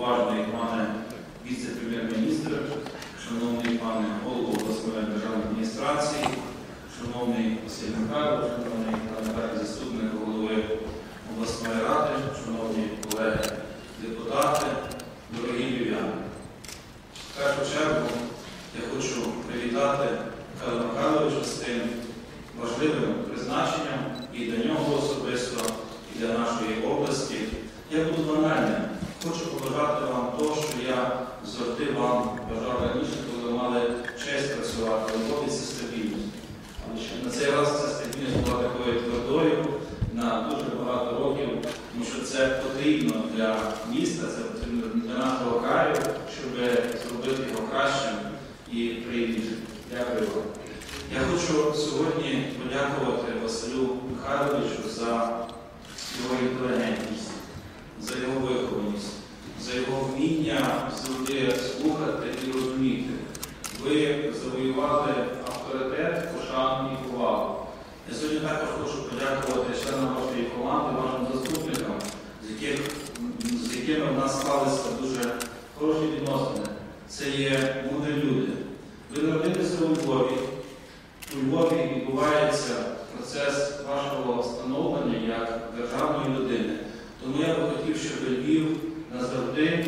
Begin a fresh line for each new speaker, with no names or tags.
уважний пане віце-прем'єр-міністр, шановний пане голово обласної державної адміністрації, шановний Василь Михайлович, шановний пане заступник голови обласної ради, шановні колеги депутати, дорогі львів'яни. В першу чергу я хочу привітати Михайла Михайловича з тим важливим призначенням і для нього особисто, і для нашої області. Я буду банальним. Хочу побажати вам того, що я завжди вам бажав раніше, коли мали честь працювати, любові це стабільність. Але ще на цей раз ця стабільність була такою твердою на дуже багато років, тому що це потрібно для міста, це потрібно для нашого краю, щоб зробити його кращим і приємнішим. Дякую вам. Я хочу сьогодні подякувати Василю Михайловичу за його інтелігентність, за його вихованість, за його слухати і розуміти. Ви завоювали авторитет, пошану і повагу. Я сьогодні також хочу подякувати членам вашої команди, вашим заступникам, з, яких, з якими в нас склалися дуже хороші відносини. Це є мудрі люди. Ви народилися у Львові. У Львові відбувається процес вашого встановлення як державної людини. Тому я би хотів, щоб Львів назавжди